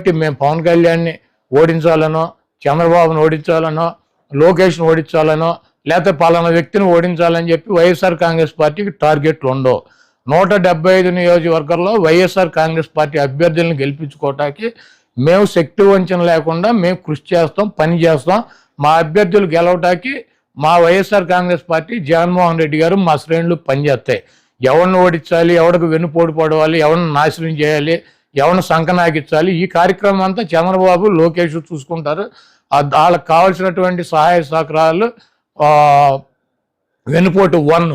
కాబట్టి మేము పవన్ కళ్యాణ్ని ఓడించాలనో చంద్రబాబును ఓడించాలనో లోకేష్ను ఓడించాలనో లేకపోతే పలానా వ్యక్తిని ఓడించాలని చెప్పి వైఎస్ఆర్ కాంగ్రెస్ పార్టీకి టార్గెట్లు ఉండవు. నూట డెబ్బై ఐదు నియోజకవర్గాల్లో వైఎస్ఆర్ కాంగ్రెస్ పార్టీ అభ్యర్థులను గెలిపించుకోవటానికి మేము శక్తి వంచన లేకుండా మేము కృషి చేస్తాం పని చేస్తాం. మా అభ్యర్థులు గెలవటానికి మా వైఎస్ఆర్ కాంగ్రెస్ పార్టీ జగన్మోహన్ రెడ్డి గారు మా శ్రేణులు పనిచేస్తాయి. ఎవరిని ఓడించాలి ఎవరికి వెన్నుపోటు పడవాలి ఎవరిని నాశనం చేయాలి ఎవరిని సంకనాగించాలి? ఈ కార్యక్రమం అంతా చంద్రబాబు లోకేష్ చూసుకుంటారు. వాళ్ళకి కావాల్సినటువంటి సహాయ సహకారాలు వెనుపోటు వెన్నుపోటు వన్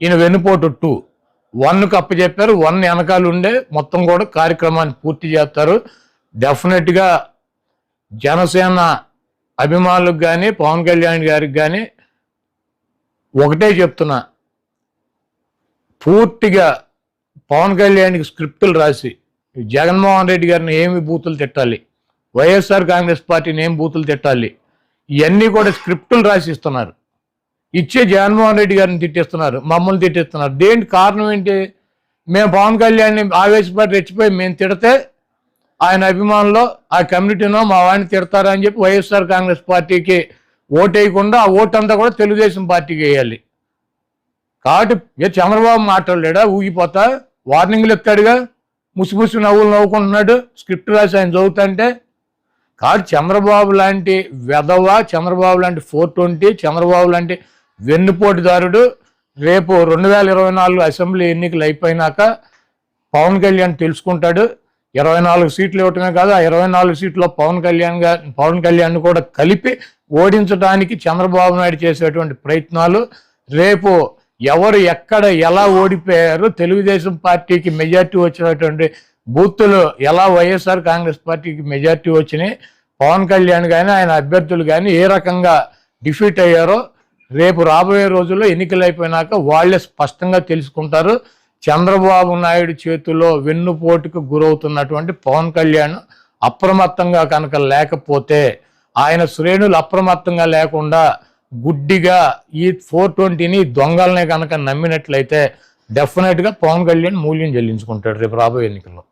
ఈయన వెన్నుపోటు టూ. వన్కి అప్పచెప్పారు వన్ వెనకాల ఉండే మొత్తం కూడా కార్యక్రమాన్ని పూర్తి చేస్తారు. డెఫినెట్గా జనసేన అభిమానులకు కానీ పవన్ కళ్యాణ్ గారికి కానీ ఒకటే చెప్తున్నా. పూర్తిగా పవన్ కళ్యాణ్కి స్క్రిప్టులు రాసి జగన్మోహన్ రెడ్డి గారిని ఏమి బూతులు తిట్టాలి? వైఎస్ఆర్ కాంగ్రెస్ పార్టీని ఏం బూతులు తిట్టాలి? ఇవన్నీ కూడా స్క్రిప్టులు రాసి ఇస్తున్నారు. ఇచ్చే జగన్మోహన్ రెడ్డి గారిని తిట్టిస్తున్నారు మమ్మల్ని తిట్టిస్తున్నారు. దేనికి కారణం ఏంటి? మేము పవన్ కళ్యాణ్ని ఆవేశపడి రెచ్చిపోయి మేము తిడితే ఆయన అభిమానులు ఆ కమ్యూనిటీనో మా వాడిని తిడతారా అని చెప్పి వైఎస్ఆర్ కాంగ్రెస్ పార్టీకి ఓటేయకుండా ఆ ఓటంతా కూడా తెలుగుదేశం పార్టీకి వేయాలి. కాబట్టి ఏ చంద్రబాబు మాట్లాడలేడా? ఊగిపోతా? వార్నింగ్లు ఎత్తాడుగా? ముసి నవ్వులు నవ్వుకుంటున్నాడు. స్క్రిప్ట్ రాసి ఆయన చదువుతుంటే కాదు చంద్రబాబు లాంటి వెధవ చంద్రబాబు లాంటి ఫోర్ ట్వంటీ చంద్రబాబు లాంటి వెన్నుపోటుదారుడు రేపు రెండు వేల ఇరవై నాలుగు అసెంబ్లీ ఎన్నికలు అయిపోయినాక పవన్ కళ్యాణ్ తెలుసుకుంటాడు. ఇరవై నాలుగు సీట్లు ఇవ్వటమే కాదు ఆ ఇరవై నాలుగు సీట్లో పవన్ కళ్యాణ్ గారు పవన్ కళ్యాణ్ కూడా కలిపి ఓడించడానికి చంద్రబాబు నాయుడు చేసేటువంటి ప్రయత్నాలు. రేపు ఎవరు ఎక్కడ ఎలా ఓడిపోయారు తెలుగుదేశం పార్టీకి మెజార్టీ వచ్చినటువంటి బూత్లు ఎలా వైఎస్ఆర్ కాంగ్రెస్ పార్టీకి మెజార్టీ వచ్చినాయి. పవన్ కళ్యాణ్ కానీ ఆయన అభ్యర్థులు కానీ ఏ రకంగా డిఫీట్ అయ్యారో రేపు రాబోయే రోజుల్లో ఎన్నికలు అయిపోయినాక వాళ్ళే స్పష్టంగా తెలుసుకుంటారు. చంద్రబాబు నాయుడు చేతిలో వెన్నుపోటుకు గురవుతున్నటువంటి పవన్ కళ్యాణ్ అప్రమత్తంగా కనుక లేకపోతే ఆయన శ్రేణులు అప్రమత్తంగా లేకుండా గుడ్డిగా ఈ ఫోర్ ట్వంటీని దొంగలనే కనుక నమ్మినట్లయితే డెఫినెట్గా పవన్ కళ్యాణ్ మూల్యం చెల్లించుకుంటాడు రేపు రాబోయే ఎన్నికల్లో.